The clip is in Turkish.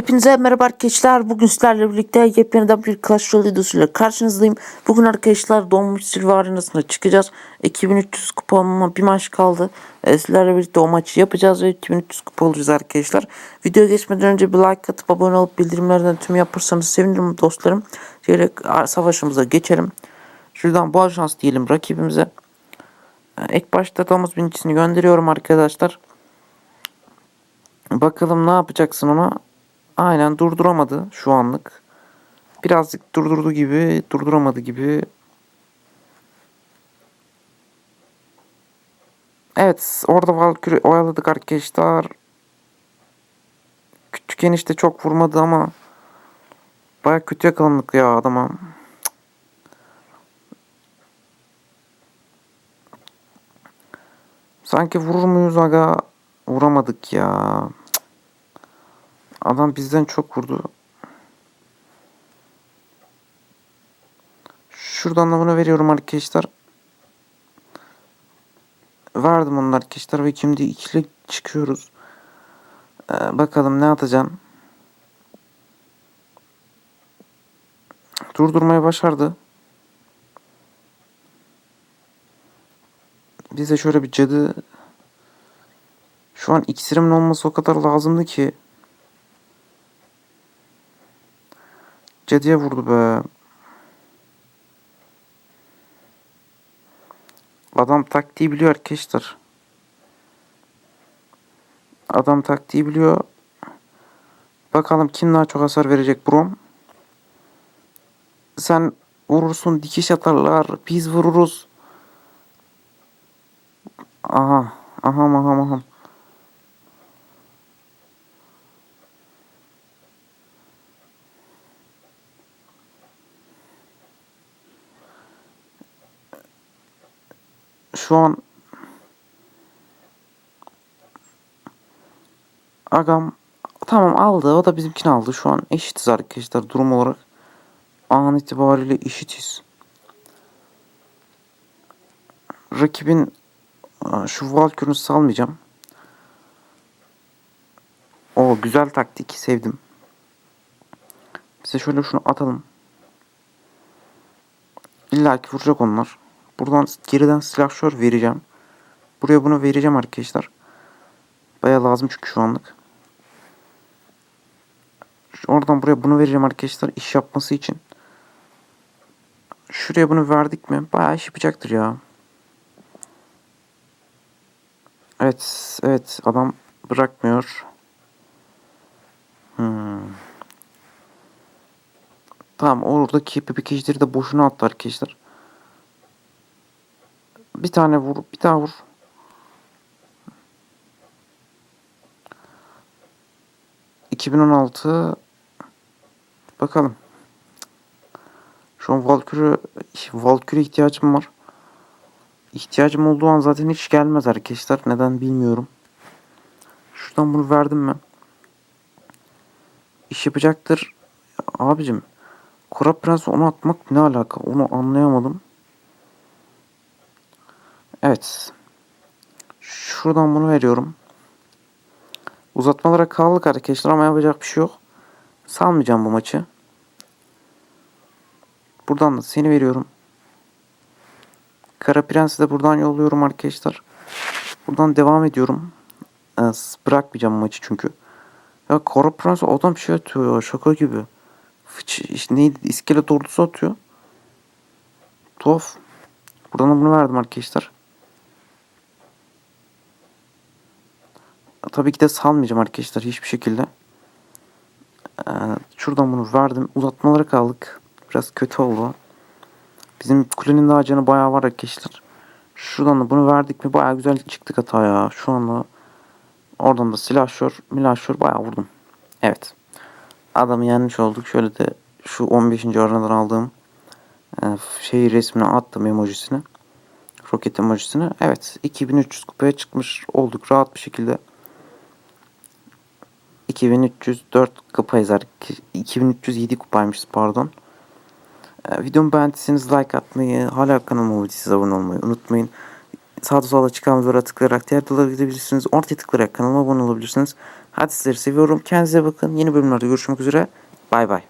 Hepinize merhaba arkadaşlar. Bugün sizlerle birlikte yepyeni bir Clash Royale videosuyla karşınızdayım. Bugün arkadaşlar Donmuş Silva arenasına çıkacağız. 2300 kupama bir maç kaldı. Ee, Sizlerle birlikte o maçı yapacağız ve 2300 kupa olacağız arkadaşlar. Videoya geçmeden önce bir like atıp abone olup bildirimlerden tüm yaparsanız sevinirim dostlarım. Şöyle savaşımıza geçelim. Şuradan bol şans diyelim rakibimize. Ee, Ek başta Thomas birincisini gönderiyorum arkadaşlar. Bakalım ne yapacaksın ona. Aynen durduramadı şu anlık. Birazcık durdurdu gibi, durduramadı gibi. Evet, orada Valkyrie oyaladık arkadaşlar. Küçük enişte çok vurmadı ama baya kötü yakalandık ya adama. Sanki vurur muyuz aga? Vuramadık ya. Adam bizden çok vurdu. Şuradan da bunu veriyorum arkadaşlar. Verdim onu arkadaşlar ve şimdi ikili çıkıyoruz. Ee, bakalım ne atacağım. Durdurmayı başardı. Bize şöyle bir cadı şu an iksirimin olması o kadar lazımdı ki. Cadıya vurdu be. Adam taktiği biliyor arkadaşlar. Adam taktiği biliyor. Bakalım kim daha çok hasar verecek Brom. Sen vurursun dikiş atarlar. Biz vururuz. Aha. Aha aha aha. Şu an Agam tamam aldı. O da bizimkini aldı. Şu an eşitiz arkadaşlar durum olarak. An itibariyle eşitiz. Rakibin şu Valkyrie'ni salmayacağım. O güzel taktik. Sevdim. Bize şöyle şunu atalım. İlla ki vuracak onlar. Buradan geriden silahşör vereceğim. Buraya bunu vereceğim arkadaşlar. Baya lazım çünkü şu anlık. Oradan buraya bunu vereceğim arkadaşlar iş yapması için. Şuraya bunu verdik mi? Bayağı iş yapacaktır ya. Evet, evet adam bırakmıyor. Hmm. Tamam oradaki pipikecileri de boşuna attı arkadaşlar. Bir tane vur, bir daha vur. ...2016... Bakalım. Şu an Valkyrie... Valkyrie ihtiyacım var. İhtiyacım olduğu an zaten hiç gelmez arkadaşlar. Neden bilmiyorum. Şuradan bunu verdim mi? İş yapacaktır. Abicim... Kora Prens'i onu atmak ne alaka? Onu anlayamadım. Evet. Şuradan bunu veriyorum. Uzatmalara kaldık arkadaşlar ama yapacak bir şey yok. Salmayacağım bu maçı. Buradan da seni veriyorum. Kara Prens'i de buradan yolluyorum arkadaşlar. Buradan devam ediyorum. Ee, bırakmayacağım maçı çünkü. Ya Kara Prens adam şey atıyor ya şaka gibi. Fıç, işte neydi iskelet ordusu atıyor. Tuhaf. Buradan da bunu verdim arkadaşlar. Tabii ki de salmayacağım arkadaşlar hiçbir şekilde. Ee, şuradan bunu verdim. Uzatmalara kaldık. Biraz kötü oldu. Bizim kulenin daha canı bayağı var arkadaşlar. Şuradan da bunu verdik mi bayağı güzel çıktık hata ya. Şu anda oradan da silahşör, milahşör bayağı vurdum. Evet. Adamı yenmiş olduk. Şöyle de şu 15. aradan aldığım e, şey resmini attım emojisini. Roket emojisini. Evet 2300 kupaya çıkmış olduk rahat bir şekilde. 2304 kupayız. 2307 kupaymışız pardon. Ee, videomu beğendiyseniz like atmayı, hala kanalıma abone olmayı unutmayın. Sağda solda çıkan videolara tıklayarak diğer videolara gidebilirsiniz. Ortaya tıklayarak kanalıma abone olabilirsiniz. Hadi sizleri seviyorum. Kendinize bakın. Yeni bölümlerde görüşmek üzere. Bay bay.